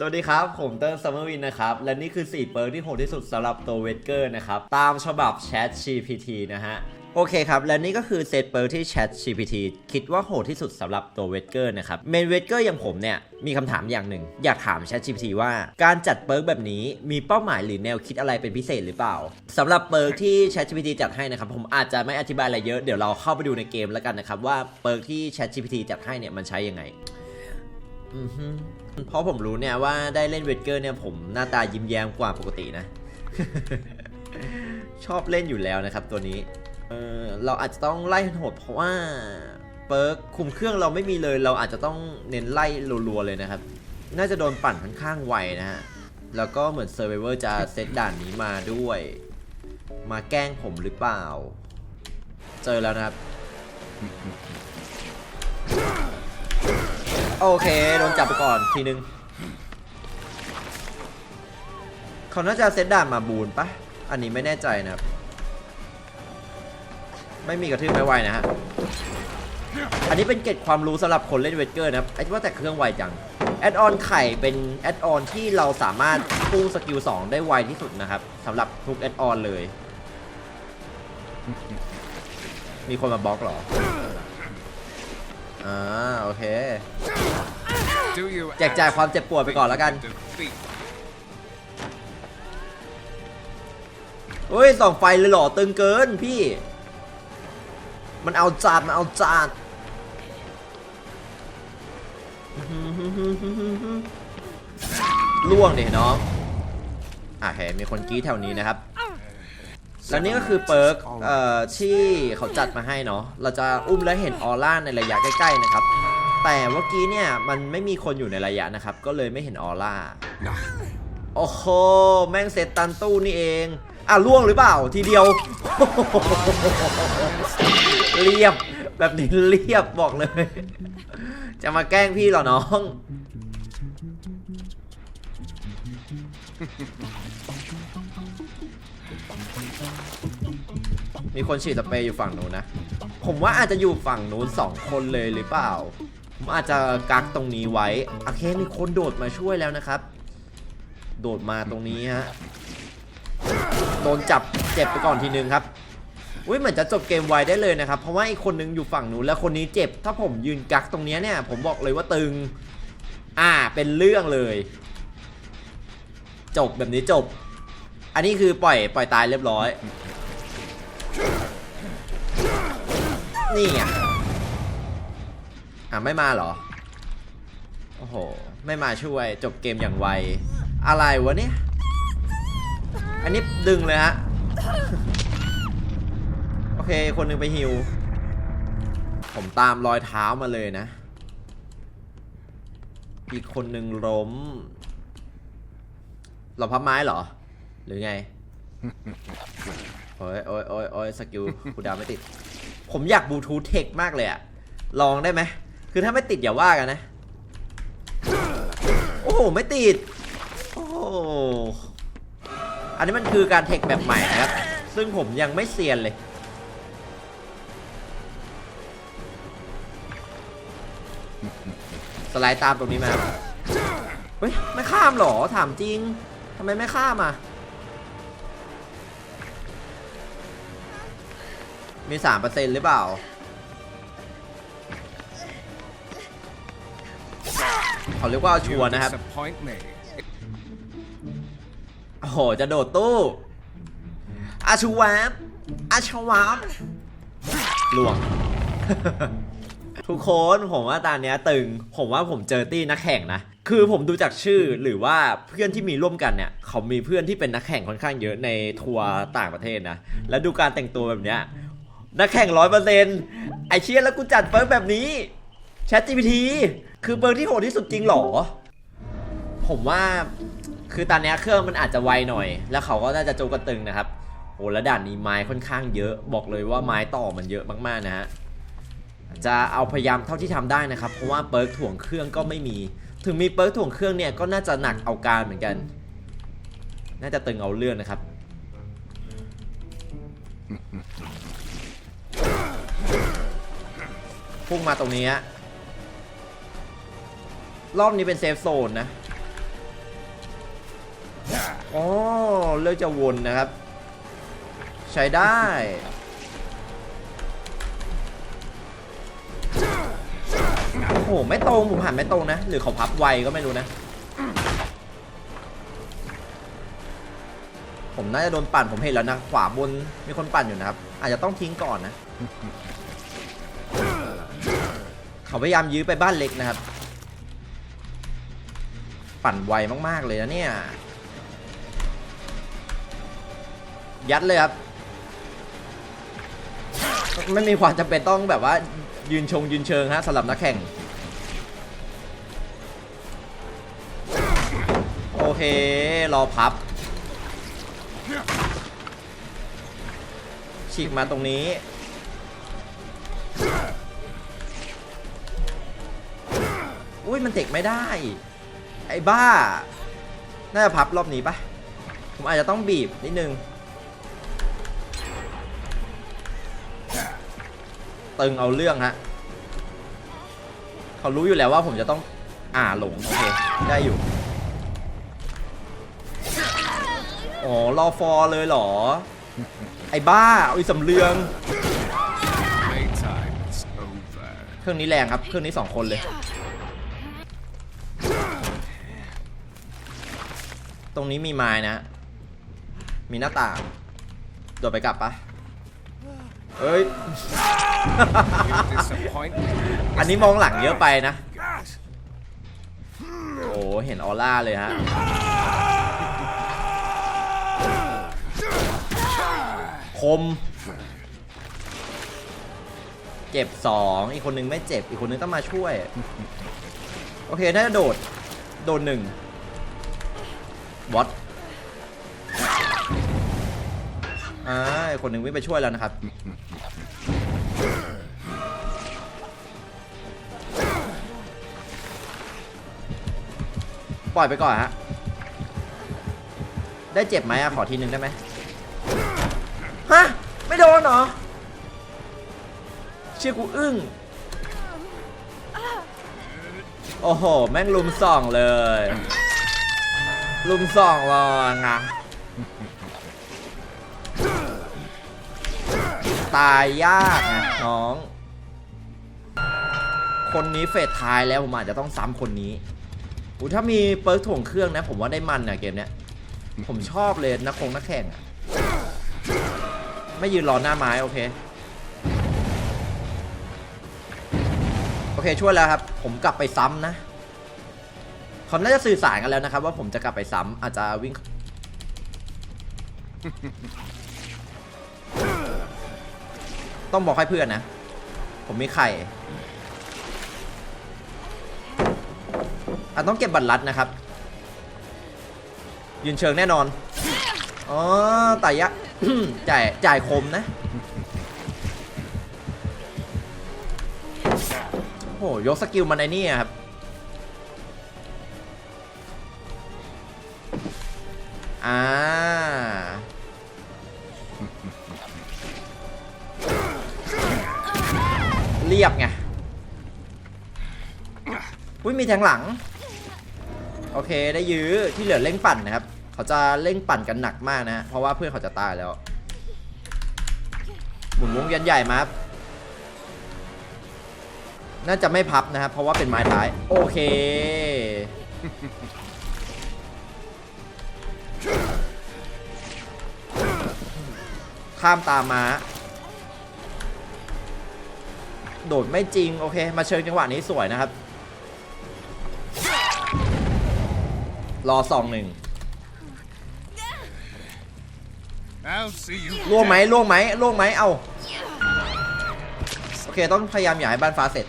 สวัสดีครับ ผมเติ้ลซัมเมอร์วินนะครับ และนี่คือ 4 เปิร์กที่โหดที่สุดสำหรับตัวเวทเกอร์นะครับ ตามฉบับ Chat GPT นะฮะ โอเคครับ และนี่ก็คือเซตเปิร์ที่ Chat GPT คิดว่าโหดที่สุดสำหรับตัวเวทเกอร์นะครับ เมนเวทเกอร์อย่างผมเนี่ย มีคำถามอย่างหนึ่ง อยากถาม Chat GPT ว่าการจัดเปิร์กแบบนี้มีเป้าหมายหรือแนวคิดอะไรเป็นพิเศษหรือเปล่าสำหรับเปิร์กที่ Chat GPT จัดให้นะครับ ผมอาจจะไม่อธิบายอะไรเยอะเดี๋ยวเราเข้าไปดูในเกมแล้วกันนะครับว่าเปิร์กที่ Chat GPT จัดให้เนี่ยมันใช้ยังไงอือฮึเพราะผมรู้เนี่ยว่าได้เล่นเวทเกอร์เนี่ยผมหน้าตายิ้มแย้มกว่าปกตินะ ชอบเล่นอยู่แล้วนะครับตัวนี้ เออเราอาจจะต้องไล่โหดเพราะว่าเปิร์กคุมเครื่องเราไม่มีเลย เราอาจจะต้องเน้นไล่รัวๆเลยนะครับ น่าจะโดนปั่นค่อนข้างไวนะฮะ แล้วก็เหมือนเซอร์ i เวอร์จะเซตด่านนี้มาด้วย มาแกล้งผมหรือเปล่า เจอแล้วนะครับ โอเค โดนจับไปก่อนทีนึง เขาน่าจะเซตด่านมาบูนปะ อันนี้ไม่แน่ใจนะครับ ไม่มีกระทืบไม่ไหวนะฮะ อันนี้เป็นเกร็ดความรู้สำหรับคนเล่นเวทเกอร์นะครับไอ้ว่าแต่เครื่องไวจัง แอดออนไข่เป็นแอดออนที่เราสามารถพุ่งสกิล2ได้ไวที่สุดนะครับสำหรับทุกแอดออนเลย มีคนมาบล็อกเหรอ อ่าโอเค แจกจ่ายความเจ็บปวดไปก่อนแล้วกันเฮ้ยส่องไฟเลยเหรอตึงเกินพี่ มันเอาจัดมันเอาจัดล่วงเดี๋ยน้องอะเห็นมีคนกี้แถวนี้นะครับแล้วนี่ก็คือเปิร์กเอ่อที่เขาจัดมาให้เนาะเราจะอุ้มแล้วเห็นออร่าในระยะใกล้ๆนะครับ แต่เมื่อกี้เนี่ยมันไม่มีคนอยู่ในระยะนะครับ ก็เลยไม่เห็นออร่าโอ้โหแม่งเซตตันตู้นี่เอง อะล่วงหรือเปล่าทีเดียว เรียบ แบบนี้เรียบบอกเลย จะมาแกล้งพี่เหรอน้อง มีคนฉีดสเปรย์อยู่ฝั่งนู้นนะ ผมว่าอาจจะอยู่ฝั่งนู้นสองคนเลยหรือเปล่า ผมอาจจะกักตรงนี้ไว้โอเคมีคนโดดมาช่วยแล้วนะครับ โดดมาตรงนี้ฮะ โดนจับเจ็บไปก่อนทีนึงครับ อุ้ยเหมือนจะจบเกมไวได้เลยนะครับ เพราะว่าอีกคนนึงอยู่ฝั่งนู้นแล้วคนนี้เจ็บ ถ้าผมยืนกักตรงนี้เนี่ย ผมบอกเลยว่าตึง อ่า เป็นเรื่องเลย จบแบบนี้จบ อันนี้คือปล่อยปล่อยตายเรียบร้อย นี่ไงอะไม่มาเหรอ โอ้โห ไม่มาช่วยจบเกมอย่างไว อะไรวะเนี่ย อันนี้ดึงเลยฮะ เค คนหนึงไปฮิว ผมตามรอยเท้ามาเลยนะ อีกคนหนึ่งล้มเราพับไม้เหรอ หรือไง โอ้ยโอ้ยโอ้ยโอ้ยสกิลกูดาวไม่ติด ผมอยากบลูทูธเทคมากเลยอะลองได้ไหม คือถ้าไม่ติดอย่าว่ากันนะ โอ้โห ไม่ติด โอ้โหอันนี้มันคือการเทคแบบใหม่นะครับ ซึ่งผมยังไม่เซียนเลย สไลด์ตามตรงนี้มา เฮ้ย ไม่ข้ามหรอ ถามจริง ทำไมไม่ข้ามอะ มีสามเปอร์เซ็นต์หรือเปล่า เขาเรียกว่าเอาชัวร์นะครับ โอ้โห จะโดดตู้ อาชูวาบอาชวาบลวง ทุกคนผมว่าตาเนี้ยตึง ผมว่าผมเจอตี้นักแข่งนะ คือผมดูจากชื่อหรือว่าเพื่อนที่มีร่วมกันเนี่ย เขามีเพื่อนที่เป็นนักแข่งค่อนข้างเยอะในทัวร์ต่างประเทศนะ แล้วดูการแต่งตัวแบบเนี้ยนักแข่งร้อยเปอร์เซ็นต์ไอเชียแล้วกูจัดเปิร์แบบนี้ Chat GPT คือเปิร์ที่โหดที่สุดจริงหรอ ผมว่าคือตอนนี้เครื่องมันอาจจะไวหน่อย แล้วเขาก็น่าจะโจกระตึงนะครับโอ้แล้วด่านนี้ไม้ค่อนข้างเยอะ บอกเลยว่าไม้ต่อมันเยอะมากๆนะฮะ จะเอาพยายามเท่าที่ทำได้นะครับ เพราะว่าเปิร์กถ่วงเครื่องก็ไม่มี ถึงมีเปิร์กถ่วงเครื่องเนี่ยก็น่าจะหนักเอาการเหมือนกัน น่าจะตึงเอาเรื่องนะครับ พุ่งมาตรงนี้ รอบนี้เป็นเซฟโซนนะอ๋อเลือกจะวนนะครับ ใช้ได้ โอ้โหไม่ตรงผมหันไม่ตรงนะ หรือเขาพับไวก็ไม่รู้นะ ผมน่าจะโดนปั่นผมเห็นแล้วนะ ขวาบนมีคนปั่นอยู่นะครับ อาจจะต้องทิ้งก่อนนะ เขาพยายามยื้อไปบ้านเล็กนะครับ ปั่นไวมากๆเลยนะเนี่ย ยัดเลยครับไม่มีความจำเป็นต้องแบบว่ายืนชงยืนเชิงฮะสำหรับนักแข่ง เค รอพับ ฉีกมาตรงนี้ อุ้ยมันเตกไม่ได้ ไอ้บ้า น่าจะพับรอบนี้ปะผมอาจจะต้องบีบนิดนึง ตึงเอาเรื่องฮะ เขารู้อยู่แล้วว่าผมจะต้องอ่าหลง โอเค ได้อยู่ อ๋อรอฟอเลยเหรอ ไอ้บ้าเอาอีสำเรือง Playtime's over. เครื่องนี้แรงครับ เครื่องนี้สองคนเลย ตรงนี้มีไม้นะ มีหน้าต่าง โดดไปกลับปะเอ้ย disappointment อันนี้มองหลังเยอะไปนะ โอ้ เห็นออร่าเลยฮะ คม เจ็บสองอีกคนนึงไม่เจ็บ อีกคนนึงต้องมาช่วย โอเคน่าจะโดด โดนหนึ่งวอตอ่าอีกคนหนึ่งวิ่งไปช่วยแล้วนะครับ ปล่อยไปก่อนฮะ ได้เจ็บไหมอะขอทีนึงได้ไหม ฮะ ไม่โดนเหรอ เชื่อกูอึ้ง โอ้โห แม่งลุมส่องเลย ลุมส่องเลยไงตายยากไงน้อง คนนี้เฟสท้ายแล้วผมอาจจะต้องซ้ำคนนี้อูถ้ามีเปิร์กถ่วงเครื่องนะ ผมว่าได้มันอะเกมเนี้ย ผมชอบเลยนักคงนักแข่งอะ ไม่ยืนรอหน้าไม้โอเค โอเคช่วยแล้วครับ ผมกลับไปซ้ำนะเขาน่าจะสื่อสารกันแล้วนะครับ ว่าผมจะกลับไปซ้ำอาจจะวิ่ง ต้องบอกให้เพื่อนนะ ผมมีไข่อะต้องเก็บบัตรลัดนะครับ ยืนเชิงแน่นอน อ๋อไต่ยะ จ่ายจ่ายคมนะ โอ้โหยกสกิลมันไอ้นี่ครับ อ่า เรียบไง อุ้ยมีแทงหลัง โอเคได้ยื้อที่เหลือเร่งปั่นนะครับ เขาจะเร่งปั่นกันหนักมากนะ เพราะว่าเพื่อนเขาจะตายแล้ว หมุนวงยันใหญ่มาน่าจะไม่พับนะครับ เพราะว่าเป็นไม้ท้าย โอเค ข้ามตามมาโดดไม่จริง โอเค มาเชิงจังหวะนี้สวยนะครับ รอสองหนึ่ง ล่วงไหมล่วงไหมล่วงไหมเอาโอเคต้องพยายามอย่าให้บ้านฟ้าเสร็จ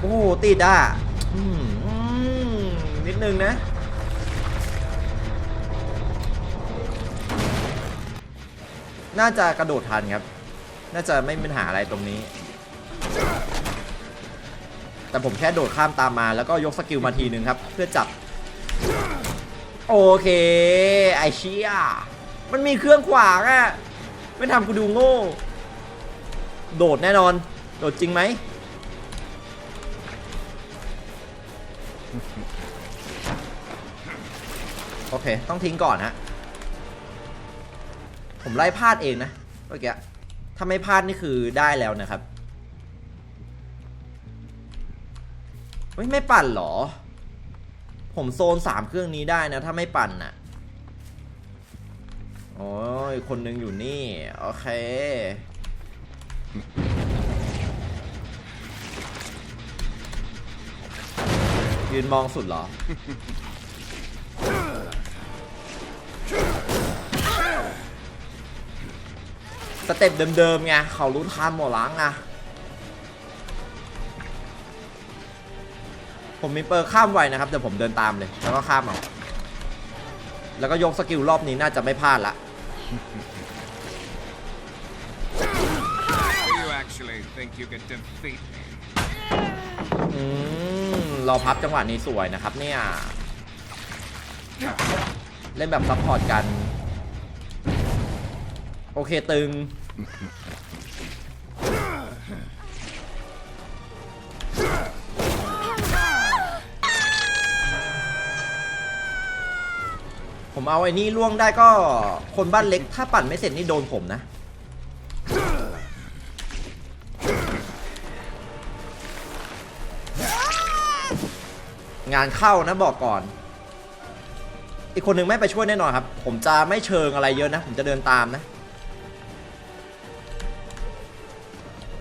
โอ้ติดอะอืมอืมนิดนึงนะ น่าจะกระโดดทันครับ น่าจะไม่มีปัญหาอะไรตรงนี้ แต่ผมแค่โดดข้ามตามมาแล้วก็ยกสกิลมาทีนึงครับ เพื่อจับ โอเค ไอเชียมันมีเครื่องขวางอะไม่ทำกูดูโง่ โดดแน่นอน โดดจริงไหม โอเค ต้องทิ้งก่อนฮะ ผมไล่พลาดเองนะเมื่อกี้ถ้าไม่พลาดนี่คือได้แล้วนะครับเฮ้ยไม่ปั่นหรอ ผมโซนสามเครื่องนี้ได้นะ ถ้าไม่ปั่นน่ะโอ้ยคนหนึ่งอยู่นี่ โอเค ยืนมองสุดเหรอ สเต็ปเดิมๆไง เขารู้ทันหมดล้างอะ ผมมีเปอร์ข้ามไวนะครับเดี๋ยวผมเดินตามเลย แล้วก็ข้ามเอาแล้วก็ยกสกิลรอบนี้น่าจะไม่พลาดละ Do you actually think you can defeat me? อืมเราพับจังหวะนี้สวยนะครับเนี่ยเล่นแบบซัพพอร์ตกัน โอเคตึง ผมเอาไอ้นี่ล่วงได้ก็คนบ้านเล็ก ถ้าปั่นไม่เสร็จนี่โดนผมนะ งานเข้านะบอกก่อน อีกคนหนึ่งไม่ไปช่วยแน่นอนครับ ผมจะไม่เชิงอะไรเยอะนะ ผมจะเดินตามนะ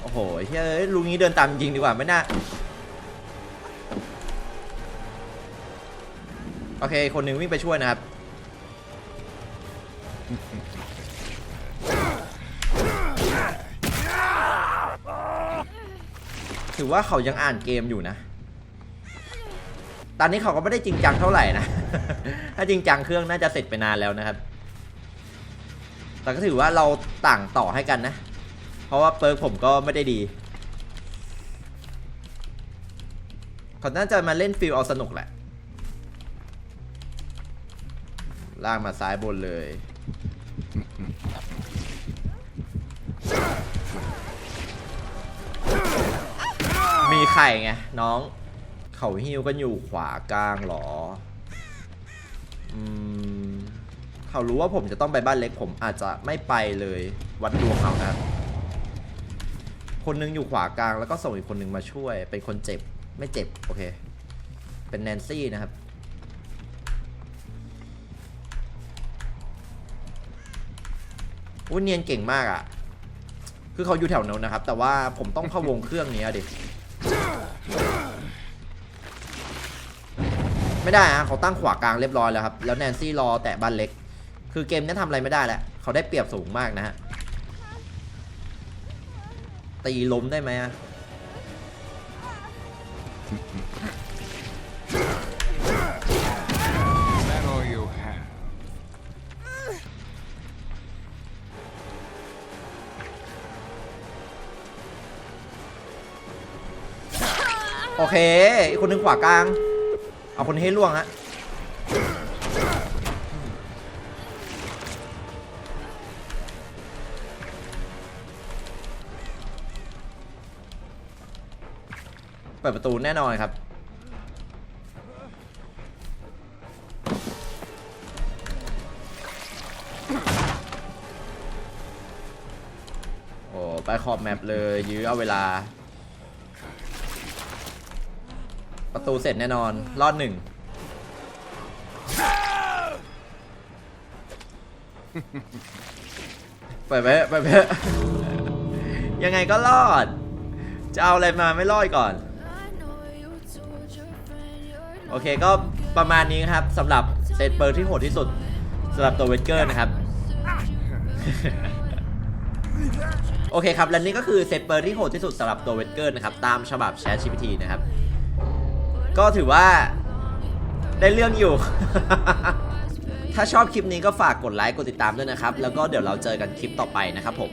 โอ้โหเฮ้ยลุงนี้เดินตามจริงดีกว่าไม่น่าโอเค คนหนึ่งวิ่งไปช่วยนะครับ ถือว่าเขายังอ่านเกมอยู่นะ ตอนนี้เขาก็ไม่ได้จริงจังเท่าไหร่นะ ถ้าจริงจังเครื่องน่าจะเสร็จไปนานแล้วนะครับ แต่ก็ถือว่าเราต่างต่อให้กันนะ เพราะว่าเปิร์กผมก็ไม่ได้ดี เขาน่าจะมาเล่นฟิลเอาสนุกแหละลากมาซ้ายบนเลย มีไข่ไงน้อง เขาฮิวกันอยู่ขวากลางเหรอ อืม เขารู้ว่าผมจะต้องไปบ้านเล็กผมอาจจะไม่ไปเลยวัดดวงเอานะครับคนหนึงอยู่ขวากลางแล้วก็ส่งอีกคนหนึงมาช่วย เป็นคนเจ็บไม่เจ็บ โอเค เป็นแนนซี่นะครับอุ้ยเนียนเก่งมากอะ่ะ คือเขาอยู่แถวนั้นนะครับ แต่ว่าผมต้องพะวงเครื่องนี้ดิ ไม่ได้ฮะเขาตั้งขวากลางเรียบร้อยแล้วครับ แล้วแนนซี่รอแตะบ้านเล็ก คือเกมนี้ทำอะไรไม่ได้แล้วเขาได้เปรียบสูงมากนะฮะ ตีล้มได้ไหมอะโอเค อีกคนหนึ่งขวากลาง เอาคนให้ล่วงฮะเปิดประตูแน่นอนครับโอ้ไปขอบแมปเลยยื้อเอาเวลา ประตูเสร็จแน่นอน รอดหนึ่ง ไปไปไปไปยังไงก็รอด จะเอาอะไรมาไม่รอดก่อน โอเคก็ประมาณนี้ครับสำหรับเซตเปิร์ที่โหดที่สุดสำหรับตัวเวทเกอร์นะครับ โอเคครับ และนี่ก็คือเซตเปิร์ที่โหดที่สุดสำหรับตัวเวทเกอร์นะครับ ตามฉบับแชท GPT นะครับ ก็ถือว่าได้เรื่องอยู่ ถ้าชอบคลิปนี้ก็ฝากกดไลค์ กดติดตามด้วยนะครับ แล้วก็เดี๋ยวเราเจอกันคลิปต่อไปนะครับผม